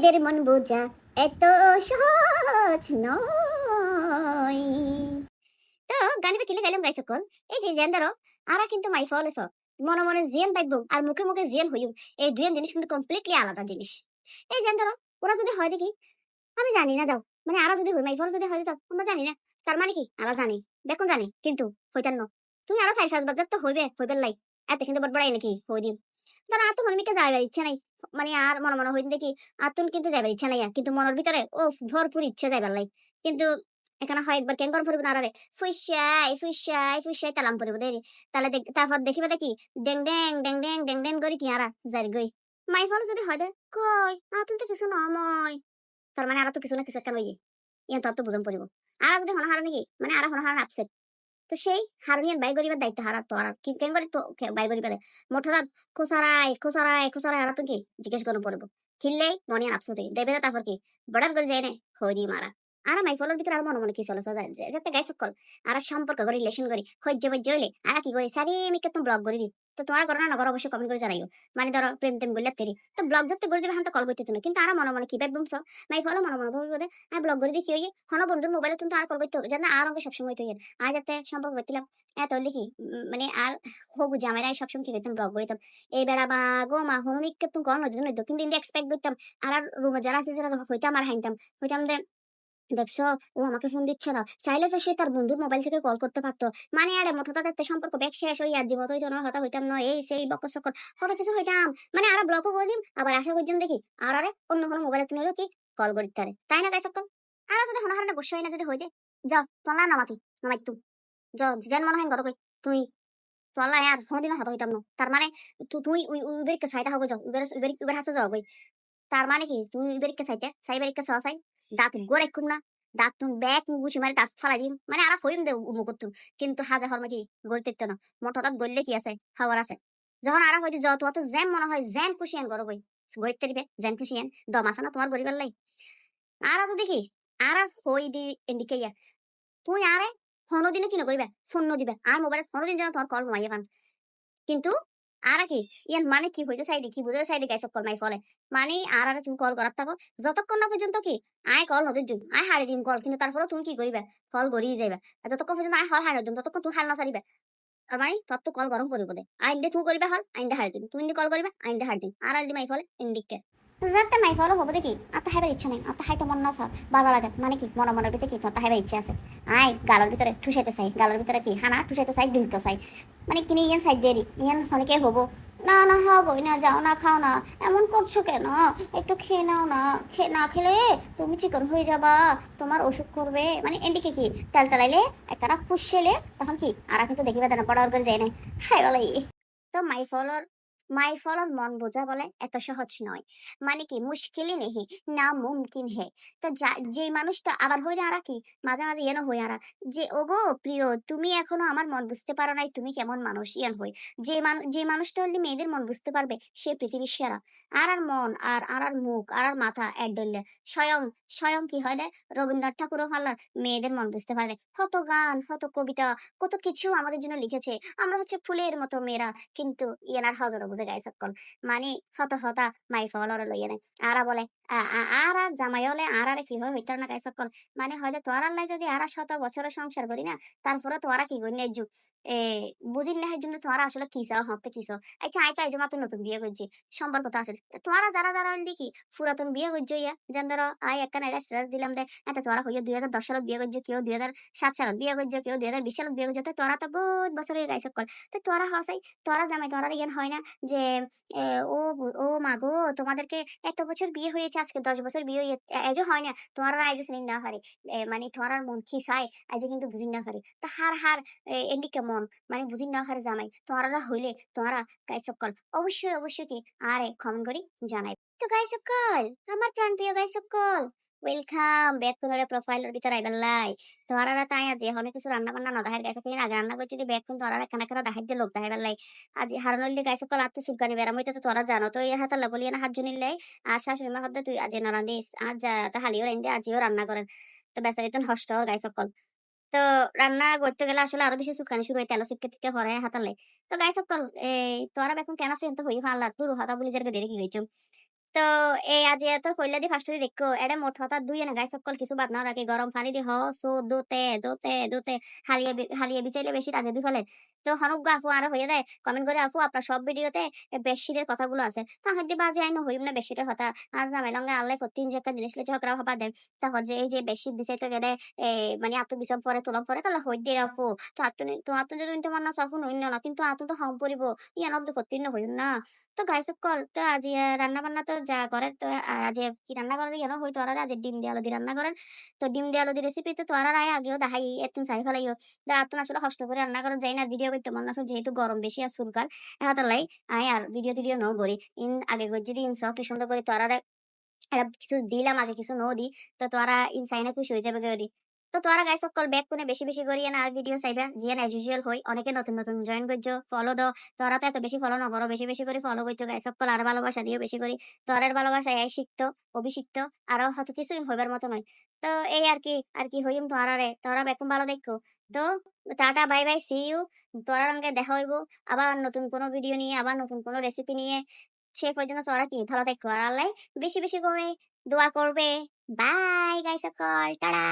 মেয়েদের মন বোঝা এত সহজ নয়। তো গানে কিলে গাইলাম গাই সকল এই যে জেন ধরো আরা কিন্তু মাই ফলেছ মনে মনে জিয়ান পাইব আর মুখে মুখে জিয়ান হইউ এই দুইজন জিনিস কিন্তু কমপ্লিটলি আলাদা জিনিস এই জেন ধরো ওরা যদি হয় দেখি, আমি জানি না যাও মানে আরা যদি হই মাই ফল যদি হয় যাও আমরা জানি না। তার মানে কি? আরা জানি। দেখুন জানি, কিন্তু হইতান ন। তুমি আরও পাঁচ বাজার তো হইবে হইবে লাই। এতে কিন্তু বড় নাকি হই দিম। ধর আর তো হনমিকে যাইবার ইচ্ছা নাই। মানে আর মনে মনে হইন দেখি, আর তুন কিন্তু যাইবার ইচ্ছা নাই কিন্তু মনের ভিতরে ও ভরপুর ইচ্ছা যাইবার লাই কিন্তু এখানে হয় একবার কেন পড়িব না আরে ফুইসাই ফুইসাই ফুইসাই তালাম পড়িব দেরি তাহলে তারপর দেখিবা দেখি ডেং ডেং ডেং ডেং ডেং ডেং করি কি আরা, যাই গই। মাই ফল যদি হয় দে, কই আ তুমি তো কিছু নময়। তার মানে আর তো কিছু না কিছু একটা নইয়ে ইয়ান তোর তো বুঝন পড়িব আর যদি হনা হারা নাকি মানে আর হনা হারা আপসেট। তো সেই হারুনিয়ান বাই করিবার দায়িত্ব হারার তো, আর কি কেন করি তো বাই করিবার? দে খোসারায় খোসারাই খোসারাই আর কি? জিজ্ঞেস করব পড়ব। খিললেই মনিয়ান আপসুতে দেবে তারপর কি? বড়ার করে যায় না হই দি মারা। আর মাই ফলের ভিতরে আর মনে মনে কি চলে যায় যাতে গাই সকল আর সম্পর্ক করে রিলেশন করি হজ্য বজ্য হইলে আর কি করি? সারি আমি কেতন ব্লগ করে? দি তো তোমার করো না নগর অবশ্যই কমেন্ট করে জানাইও। মানে ধরো প্রেম টেম বললে তেরি। তো ব্লগ যাতে করে দেবে তো কল করতে তুমি কিন্তু আর মনে মনে কি ভাববম সব মাই ফলো মনে মনে ভাবি বোধে আমি ব্লগ করে দিই কি হইয়ে হন বন্ধুর মোবাইলে তুমি আর কল করতে হবে জানা আর অঙ্কে সবসময় তো আজ যাতে সম্পর্ক করছিলাম এত দেখি উম, মানে আর হোক জামাইরাই সবসময় কি করতাম ব্লগ করতাম। এই বেড়া বা গো মা হনুমিককে তুমি কল নইতো নইতো কিন্তু এক্সপেক্ট করতাম আর আর রুমে যারা আসতে তারা হইতাম আর হাইতাম হইতাম দে দেখছ? ও আমাকে ফোন দিচ্ছে না চাইলে তো সে তার বন্ধুর মোবাইল থেকে কল করতে পারতো। মানে আরে মোটো তাদের সম্পর্ক ব্যাগ শেষ আর জীবত হইতো না হতা হইতাম না, এই সেই বকর সকর কত কিছু হইতাম। মানে আর ব্লকও করে দিম আবার আশা করছিলাম দেখি, আর আরে, অন্য কোনো মোবাইলে তুমি কি কল করি তারে। তাই না গাই সকল আর যদি হনাহারনে বসে হয় না, যদি হয়ে যায়, যাও তোলা নামাতি নামাই তু যাও, যেন মনে হয় গরো কই, তুই তোলা আর কোনদিন হতা হইতাম না। তার মানে তুই উবেরিকে সাইটা হব যাও। উবের উবের হাসে যাও কই। তার মানে কি, তুই উবেরিকে সাইতে সাইবারিকে সাও সাই। দাঁত গোরে কুম না দাঁত তুমি ব্যাগ গুছি মারি দাঁত ফালাই দিম। মানে আর হইম দে মুখ তুম কিন্তু হাজা হরমে কি গড়তে না। মোটা দাঁত গড়লে কি আছে? খাবার আছে। যখন আর হইতে যাও তোমার তো জ্যাম মনে হয় জ্যাম খুশি আন গরো কই গড়তে দিবে জ্যাম খুশি আন দম আছে না তোমার গরিবার লাই আর আছে দেখি আর হই দি এন্ডিকে ইয়া, তুই আরে হনো দিনে কি নকরিবা ফোন নদিবা আর মোবাইলে হনো দিন যেন তোমার কল মাইয়া কিন্তু আর কি? ইয়ান মানে কি হইতে চাইদি কি বুঝতে চাইদি গাইসব কল মাই ফলে। মানে আর আর তুমি কল করার থাকো, যতক্ষণ না পর্যন্ত কি, আয় কল নদীর দিম আয় হারে দিম কল, কিন্তু তারপরে তুমি কি করিবা? কল গড়িয়ে যাইবা। যতক্ষণ পর্যন্ত আয় হল হারে দিম, ততক্ষণ তুমি হাল না সারিবা আর মানে তত কল গরম করিব দে। আইন দে তুমি করিবা হল, আইন দে হারে দিম। তুমি কল করিবা, আইন দে হারে দিম। আর আইন দিম মাই ফলে ইন্ডিকে যাতে মাই ফলো হব দেখি। তো হাইবার ইচ্ছা নেই। তো হাইতে মন না সর ভালো লাগে। মানে কি? মনে মনের ভিতরে কি? তো হাইবার ইচ্ছা আছে। আয় গালের ভিতরে ঠুসাইতে চাই। গালের ভিতরে কি? হানা ঠুসাইতে চাই গিলতে চাই। মানে কিনে ইয়ান সাইড দেরি ইয়ান অনেকে হব। না না, হবই না, যাও না, খাও না। এমন করছ কেন? একটু খেয়ে নাও না। খেয়ে না খেলে তুমি চিকন হয়ে যাবা। তোমার অসুখ করবে। মানে এন্ডিকে কি? তেল তেলাইলে একটা ফুসেলে তখন কি? আর কিন্তু দেখিবে না পড়ার করে যায় না হাই বলাই। তো মাই ফলোর মাই ফলোর মন বোঝা বলে এত সহজ নয়। মানে কি, মুশকিলই নেই না মুমকিন হে। তো যে মানুষটা আবার হয়ে আর কি? মাঝে মাঝে এনো হয়ে আর যে, ওগো, প্রিয়, তুমি এখনও আমার মন বুঝতে পারো নাই, তুমি কেমন মানুষ, ইয়ান হই। যে মানুষ যে মানুষটা হলে মেয়েদের মন বুঝতে পারবে, সে পৃথিবীর সেরা। আর আর মন, আর আর আর মুখ, আর আর মাথা এড ধরলে স্বয়ং স্বয়ং কি হয় রবীন্দ্রনাথ ঠাকুরও পারলার মেয়েদের মন বুঝতে পারে। কত গান, কত কবিতা, কত কিছু আমাদের জন্য লিখেছে। আমরা হচ্ছে ফুলের মতো মেয়েরা, কিন্তু ইয়ানার হজর বুঝে গাই সকল মানে হত হতা মাই ফলর লইয়া নাই আরা বলে, আ- আ- আরা জামাই হলে আরারে কি হয় হইতার না গাই সকল মানে হয়তো তোরার লাই যদি আরা শত বছরের সংসার করি না তারপরে তোরা কি গণ্য যুগ এ বুঝিন না জন্য তোরা আসলে কি হতে মাত্র নতুন বিয়ে করছি সম্পর্ক তো যারা যারা পুরাতন বিয়ে করছ ইয়া, যেন ধরো, আই দিলাম দে এটা হইয়া দুই হাজার দশ সালত বিয়ে করছ কেউ দুই হাজার সাত সালত বিয়ে করছ কেউ দুই হাজার বিশ সালত বিয়ে করছ তো তোরা তো বহুত বছর হয়ে কল। তো তোরা হসাই তোরা জামাই তোরা ইয়ান হয় না যে ও ও মা গো, তোমাদেরকে এত বছর বিয়ে হয়েছে, আজকে দশ বছর বিয়ে হয়ে এজো হয় না তোমার আইজো সিনিন না হারে। মানে তোমার মন কি আইজো কিন্তু বুঝিন না হারে। তা হার হার এন্ডি কেমন মানে বুঝিন না হারে জামাই, তোমারা হইলে তোমারা গাই সকল অবশ্যই অবশ্যই কি আরে কমেন্ট করি জানাই। তো গাই সকল আমার প্রাণ প্রিয় গাই সকল ওয়েলকাম ব্যাক প্রোফাইলের ভিতরে লাই। তোরা তাই আজ অনেক কিছু রান্না বান্না না দেখাই গেছে আগে রান্না করছি যে ব্যাক তোরা কেনা কেনা দেখাই দিয়ে লোক দেখাইবার লাই। আজি হারানোর দিকে গাইছে কল বেড়াম, ওইটা তো তোরা জানো। তো এই হাতে বলিয়ে না হাত জনিলে আর শাশুড়ি মা হদ্দে তুই আজি নরান দিস। আর যা, তা হালিও রাইন দিয়ে আজিও রান্না করেন। তো বেচারি তো ওর গাইছে কল। তো রান্না করতে গেলে আসলে আরও বেশি সুখানি শুরু হয় তেল সিটকে টিকে হরে হাতালে। তো গাই সকল এই তোরা এখন কেন সেন তো হই ফাল্লা। তুরু হাতা বলি দেরি কি গেছো তো এই আজি এত কইলা দি ফার্স্ট দেখো এডে মোট হতা দুই এনে গাই সকল কিছু বাদ না রাখি গরম পানি দি হ সো দোতে দোতে দোতে, হালিয়ে হালিয়ে বিচাইলে বেশি রাজে দি ফেলেন তো হনুক আপু আর হয়ে দেয় কমেন্ট করে আপু আপনার সব ভিডিওতে বেশিরের কথাগুলো আছে। তা হইতে বাজে আইনো হইম না বেশিরের কথা? আজ আমি লঙ্গে আল্লাহ প্রতিদিন যে একটা জিনিস লেগে ঝগড়া হবা দেন তারপর যে এই যে বেশি বিচাইতে গেলে মানে আত্ম বিষম পরে তুলম পরে তাহলে হই দিয়ে আপু তো আত্ম তো আত্ম যদি মন না সফুন হইন না, কিন্তু আত্ম তো হম পরিব ইয়ান অব্দ প্রতিদিন হইম না। তো গাই সকল তো আজি রান্না বান্না তো যা করেন তো আজ কি রান্না করার ইয়ানো হই তো আর আজ ডিম দিয়ে আলু রান্না করেন। তো ডিম দিয়ে আলু রেসিপি তো তোর আয় আগেও দেখাই এতদিন চাই ফেলাইও। দা আতুন আসলে কষ্ট করে রান্না করেন যাই না ভিডিও করতে মন আছে, যেহেতু গরম বেশি আর সুলকার এখন লাই, আয় আর ভিডিও টিডিও ন করি। ইন, আগে যদি ইন সব কি সুন্দর করে তোর এটা কিছু দিলাম, আগে কিছু ন দি, তো তোরা ইন চাইনা খুশি হয়ে যাবে গরি তো তোরা গাই সকল ব্যাক কোনে বেশি বেশি করি না আর ভিডিও চাইবা। জিয়ান এজ ইউজুয়াল হই, অনেকে নতুন নতুন জয়েন করছ ফলো দাও। তোরা তো এত বেশি ফলো না করো বেশি বেশি করে ফলো করছ গাই সকল আর ভালোবাসা দিও বেশি করি। তোরার ভালোবাসা এই শিখতো অভিষিক্ত আরও হয়তো কিছুই হইবার মতো নয়। তো এই আর কি আর কি হইম তোরারে তোরা বেকুম ভালো দেখো। তো tata bye bye see you তোরা রঙে দেখা হইব। আবার নতুন কোনো ভিডিও নিয়ে, আবার নতুন কোনো রেসিপি নিয়ে। সে পর্যন্ত তোরা কি, ভালো থাকো আর আল্লাহ বেশি বেশি করে দোয়া করবে। বাই গাইস সকল, টাটা।